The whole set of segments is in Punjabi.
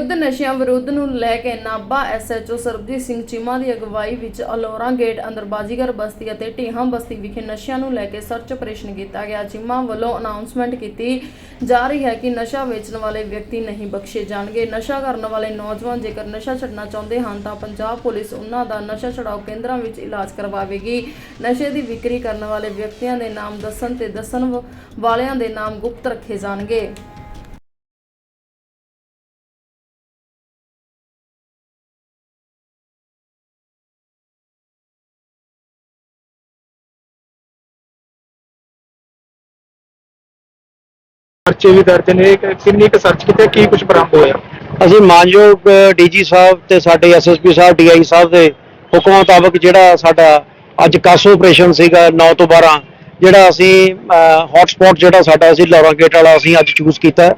ਯੁੱਧ ਨਸ਼ਿਆਂ ਵਿਰੁੱਧ ਨੂੰ ਲੈ ਕੇ ਨਾਭਾ ਐਸਐਚਓ ਸਰਬਜੀਤ ਸਿੰਘ ਚੀਮਾ ਦੀ ਅਗਵਾਈ ਵਿੱਚ ਅਲੋਰਾ ਗੇਟ ਅੰਦਰ ਬਾਜੀਗਰ ਬਸਤੀ ਅਤੇ ਢੀਹਾਂ ਬਸਤੀ ਵਿਖੇ ਨਸ਼ਿਆਂ ਨੂੰ ਲੈ ਕੇ ਸਰਚ ਆਪਰੇਸ਼ਨ ਕੀਤਾ ਗਿਆ। ਚੀਮਾ ਵੱਲੋਂ ਅਨਾਉਂਸਮੈਂਟ ਕੀਤੀ ਜਾ ਰਹੀ ਹੈ ਕਿ ਨਸ਼ਾ ਵੇਚਣ ਵਾਲੇ ਵਿਅਕਤੀ ਨਹੀਂ ਬਖਸ਼ੇ ਜਾਣਗੇ। ਨਸ਼ਾ ਕਰਨ ਵਾਲੇ ਨੌਜਵਾਨ ਜੇਕਰ ਨਸ਼ਾ ਛੱਡਣਾ ਚਾਹੁੰਦੇ ਹਨ ਤਾਂ ਪੰਜਾਬ ਪੁਲਿਸ ਉਹਨਾਂ ਦਾ ਨਸ਼ਾ ਛਡਾਓ ਕੇਂਦਰਾਂ ਵਿੱਚ ਇਲਾਜ ਕਰਵਾਵੇਗੀ। ਨਸ਼ੇ ਦੀ ਵਿਕਰੀ ਕਰਨ ਵਾਲੇ ਵਿਅਕਤੀਆਂ ਦੇ ਨਾਮ ਦੱਸਣ ਤੇ ਦੱਸਣ ਵਾਲਿਆਂ ਦੇ ਨਾਮ ਗੁਪਤ ਰੱਖੇ ਜਾਣਗੇ। ਪਰਚੇ ਵੀ ਦਰਜ ਨੇ ਕਿ- ਕਿੰਨੀ ਕੁ ਸਰਚ ਕੀਤੇ, ਕੀ ਕੁਝ ਬਰਾਮਦ ਹੋਇਆ ਅਸੀਂ ਮਾਨਯੋਗ ਡੀਜੀ ਸਾਹਿਬ ਤੇ ਸਾਡੇ ਐਸਐਸਪੀ ਸਾਹਿਬ ਡੀਆਈ ਸਾਹਿਬ ਦੇ ਹੁਕਮਾਂ ਮੁਤਾਬਕ ਜਿਹੜਾ ਸਾਡਾ ਅੱਜ ਕਾਸੋ ਆਪਰੇਸ਼ਨ ਸੀਗਾ 9 ਤੋਂ 12 ਜਿਹੜਾ ਅਸੀਂ ਹੌਟ ਜਿਹੜਾ ਸਾਡਾ ਅਸੀਂ ਲੌਰਾ ਗੇਟ ਵਾਲਾ ਅਸੀਂ ਅੱਜ ਚੂਜ਼ ਕੀਤਾ ਹੈ।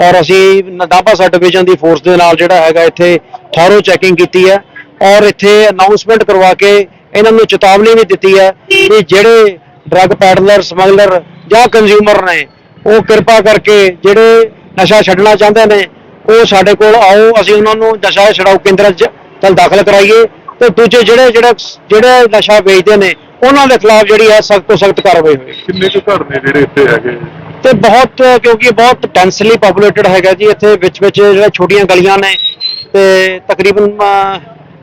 ਔਰ ਅਸੀਂ ਨਾਭਾ ਸਬ ਡਿਵੀਜ਼ਨ ਦੀ ਫੋਰਸ ਦੇ ਨਾਲ ਜਿਹੜਾ ਹੈਗਾ ਇੱਥੇ ਥੋਰੋ ਚੈਕਿੰਗ ਕੀਤੀ ਹੈ ਔਰ ਇੱਥੇ ਅਨਾਉਂਸਮੈਂਟ ਕਰਵਾ ਕੇ ਇਹਨਾਂ ਨੂੰ ਚੇਤਾਵਨੀ ਵੀ ਦਿੱਤੀ ਹੈ ਕਿ ਜਿਹੜੇ ਡਰੱਗ ਪੈਡਲਰ ਸਮਗਲਰ ਜਾਂ ਕੰਜ਼ਿਊਮਰ ਨੇ ਉਹ ਕਿਰਪਾ ਕਰਕੇ ਜਿਹੜੇ ਨਸ਼ਾ ਛੱਡਣਾ ਚਾਹੁੰਦੇ ਨੇ ਉਹ ਸਾਡੇ ਕੋਲ ਆਓ ਅਸੀਂ ਉਹਨਾਂ ਨੂੰ ਨਸ਼ਾ ਛਡਾਊ ਕੇਂਦਰ 'ਚ ਚੱਲ ਦਾਖਲ ਕਰਾਈਏ ਤੇ ਦੂਜੇ ਜਿਹੜੇ ਜਿਹੜੇ ਜਿਹੜੇ ਨਸ਼ਾ ਵੇਚਦੇ ਨੇ ਉਹਨਾਂ ਦੇ ਖਿਲਾਫ ਜਿਹੜੀ ਹੈ ਸਖਤ ਤੋਂ ਸਖਤ ਕਾਰਵਾਈ ਹੋਵੇ ਕਿੰਨੇ ਕੁ ਘਰ ਨੇ ਜਿਹੜੇ ਇੱਥੇ ਹੈਗੇ? ਤੇ ਬਹੁਤ ਕਿਉਂਕਿ ਬਹੁਤ ਡੈਂਸਲੀ ਪੋਪੂਲੇਟਡ ਹੈਗਾ ਜੀ ਇੱਥੇ ਵਿੱਚ ਵਿੱਚ ਜਿਹੜੇ ਛੋਟੀਆਂ ਗਲੀਆਂ ਨੇ ਤੇ ਤਕਰੀਬਨ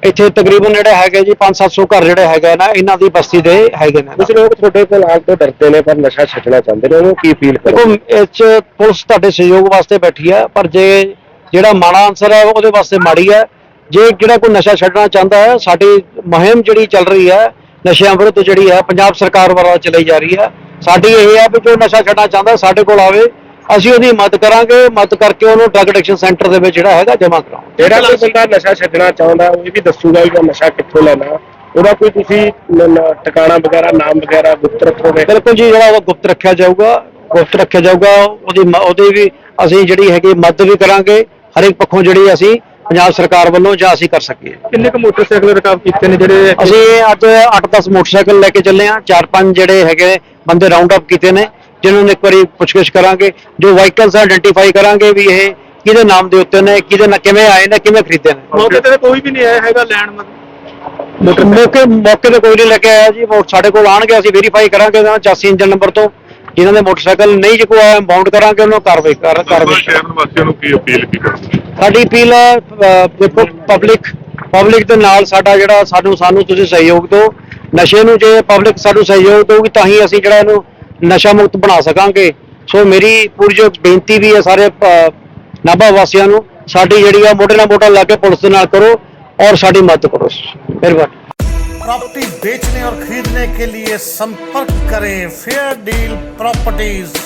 ਇੱਥੇ ਤਕਰੀਬਨ ਜਿਹੜੇ ਹੈਗੇ ਜੀ 5-700 ਘਰ ਜਿਹੜੇ ਹੈਗੇ ਨਾ ਇਹਨਾਂ ਦੀ ਬਸਤੀ ਦੇ ਹੈਗੇ ਨੇ। ਕੁਝ ਲੋਕ ਤੁਹਾਡੇ ਕੋਲ ਆਉਣ ਤੋਂ ਡਰਦੇ ਨੇ ਪਰ ਨਸ਼ਾ ਛੱਡਣਾ ਚਾਹੁੰਦੇ ਨੇ ਉਹਨੂੰ ਕੀ ਦੇਖੋ ਕਰੋ ਇਹ 'ਚ ਪੁਲਿਸ ਤੁਹਾਡੇ ਸਹਿਯੋਗ ਵਾਸਤੇ ਬੈਠੀ ਹੈ ਪਰ ਜੇ ਜਿਹੜਾ ਮਾੜਾ ਅਨਸਰ ਹੈ ਉਹਦੇ ਵਾਸਤੇ ਮਾੜੀ ਹੈ। ਜੇ ਜਿਹੜਾ ਕੋਈ ਨਸ਼ਾ ਛੱਡਣਾ ਚਾਹੁੰਦਾ ਹੈ ਸਾਡੀ ਮੁਹਿੰਮ ਜਿਹੜੀ ਚੱਲ ਰਹੀ ਹੈ ਨਸ਼ਿਆਂ ਵਿਰੁੱਧ ਜਿਹੜੀ ਹੈ ਪੰਜਾਬ ਸਰਕਾਰ ਵੱਲੋਂ ਚਲਾਈ ਜਾ ਰਹੀ ਹੈ। ਸਾਡੀ ਇਹ ਹੈ ਵੀ ਜੋ ਨਸ਼ਾ ਛੱਡਣਾ ਚਾਹੁੰਦਾ ਸਾਡੇ ਕੋਲ ਆਵੇ। ਅਸੀਂ ਉਹਦੀ ਮਦਦ ਕਰਾਂਗੇ ਮਦਦ ਕਰਕੇ ਉਹਨੂੰ ਡਰਗ ਐਡਿਕਸ਼ਨ ਸੈਂਟਰ ਦੇ ਵਿੱਚ ਜਿਹੜਾ ਹੈਗਾ ਜਮ੍ਹਾਂ ਕਰਾਵਾਂਗੇ ਜਿਹੜਾ ਕੋਈ ਬੰਦਾ ਨਸ਼ਾ ਛੱਡਣਾ ਚਾਹੁੰਦਾ ਉਹ ਇਹ ਵੀ ਦੱਸੂਗਾ ਵੀ ਮੈਂ ਨਸ਼ਾ ਕਿੱਥੋਂ ਲੈਣਾ। ਉਹਦਾ ਕੋਈ ਤੁਸੀਂ ਨ- ਨ- ਟਿਕਾਣਾ ਵਗੈਰਾ ਨਾਮ ਵਗੈਰਾ ਗੁਪਤ ਰੱਖੋਗੇ? ਬਿਲਕੁਲ ਜੀ ਜਿਹੜਾ ਉਹ ਗੁਪਤ ਰੱਖਿਆ ਜਾਊਗਾ ਗੁਪਤ ਰੱਖਿਆ ਜਾਊਗਾ ਉਹਦੀ ਮ- ਉਹਦੀ ਵੀ ਅਸੀਂ ਜਿਹੜੀ ਹੈਗੀ ਮਦਦ ਵੀ ਕਰਾਂਗੇ ਹਰ ਇੱਕ ਪੱਖੋਂ ਜਿਹੜੀ ਅਸੀਂ ਪੰਜਾਬ ਸਰਕਾਰ ਵੱਲੋਂ ਜਾਂ ਅਸੀਂ ਕਰ ਸਕੀਏ। ਕਿੰਨੇ ਕੁ ਮੋਟਰਸਾਈਕਲ ਰਿਕਵਰ ਕੀਤੇ ਨੇ ਜਿਹੜੇ ਅਸੀਂ ਅੱਜ 8-10 ਮੋਟਰਸਾਈਕਲ ਲੈ ਕੇ ਚੱਲੇ ਆ ਚਾਰ ਪੰਜ ਜਿਹੜੇ ਹੈਗੇ ਬੰਦੇ ਰਾਉਂਡ ਅਪ ਕੀਤੇ ਨੇ। ਜਿਨ੍ਹਾਂ ਨੂੰ ਇੱਕ ਵਾਰੀ ਪੁੱਛਗਿੱਛ ਕਰਾਂਗੇ ਜੋ ਵਾਹੀਕਲਸ ਆਇਡੈਂਟੀਫਾਈ ਕਰਾਂਗੇ ਵੀ ਇਹ ਕਿਹਦੇ ਨਾਮ ਦੇ ਉੱਤੇ ਨੇ ਕਿਹਦੇ ਨਾਲ ਕਿਵੇਂ ਆਏ ਨੇ ਕਿਵੇਂ ਖਰੀਦੇ ਨੇ। ਮੌਕੇ ਤੇ ਤਾਂ ਕੋਈ ਵੀ ਨਹੀਂ ਆਇਆ ਹੈਗਾ ਲੈਣ ਮੌਕੇ ਮੌਕੇ ਤੇ ਕੋਈ ਨਹੀਂ ਲੈ ਕੇ ਆਇਆ ਜੀ ਉਹ ਸਾਡੇ ਕੋਲ ਆਣਗੇ ਅਸੀਂ ਵੈਰੀਫਾਈ ਕਰਾਂਗੇ ਉਹਨਾਂ ਚਾਸੀ ਇੰਜਨ ਨੰਬਰ ਤੋਂ। ਜਿਨ੍ਹਾਂ ਦੇ ਮੋਟਰਸਾਈਕਲ ਨਹੀਂ ਜੇ ਕੋਈ ਆਇਆ ਬਾਉਂਡ ਕਰਾਂਗੇ ਉਹਨਾਂ ਕਾਰਵਾਈ ਕਰ ਕਾਰਵਾਈ ਸ਼ਹਿਰ ਵਾਸੀਆਂ ਨੂੰ ਕੀ ਅਪੀਲ ਕੀ ਕਰਨੀ ਸਾਡੀ ਅਪੀਲ ਦੇਖੋ ਪਬਲਿਕ ਪਬਲਿਕ ਦੇ ਨਾਲ ਸਾਡਾ ਜਿਹੜਾ ਸਾਨੂੰ ਸਾਨੂੰ ਤੁਸੀਂ ਸਹਿਯੋਗ ਦਿਓ। ਨਸ਼ੇ ਨੂੰ ਜੇ ਪਬਲਿਕ ਸਾਨੂੰ ਸਹਿਯੋਗ ਦੇਊਗੀ ਤਾਂ ਹੀ ਅਸੀਂ ਜਿਹੜਾ ਇਹਨੂੰ ਨਸ਼ਾ ਮੁਕਤ ਬਣਾ ਸਕਾਂਗੇ ਸੋ ਮੇਰੀ ਪੂਰੀ ਜੋ ਬੇਨਤੀ ਵੀ ਹੈ ਸਾਰੇ ਅਹ, ਨਾਭਾ ਵਾਸੀਆਂ ਨੂੰ ਸਾਡੀ ਜਿਹੜੀ ਆ ਮੋਢੇ ਨਾਲ ਮੋਢਾ ਲਾ ਕੇ ਪੁਲਿਸ ਦੇ ਨਾਲ ਕਰੋ ਔਰ ਸਾਡੀ ਮਦਦ ਕਰੋ ਮਿਹਰਬਾਨੀ प्रॉपर्टी बेचने और खरीदने के लिए संपर्क करें फेयर डील प्रॉपर्टीज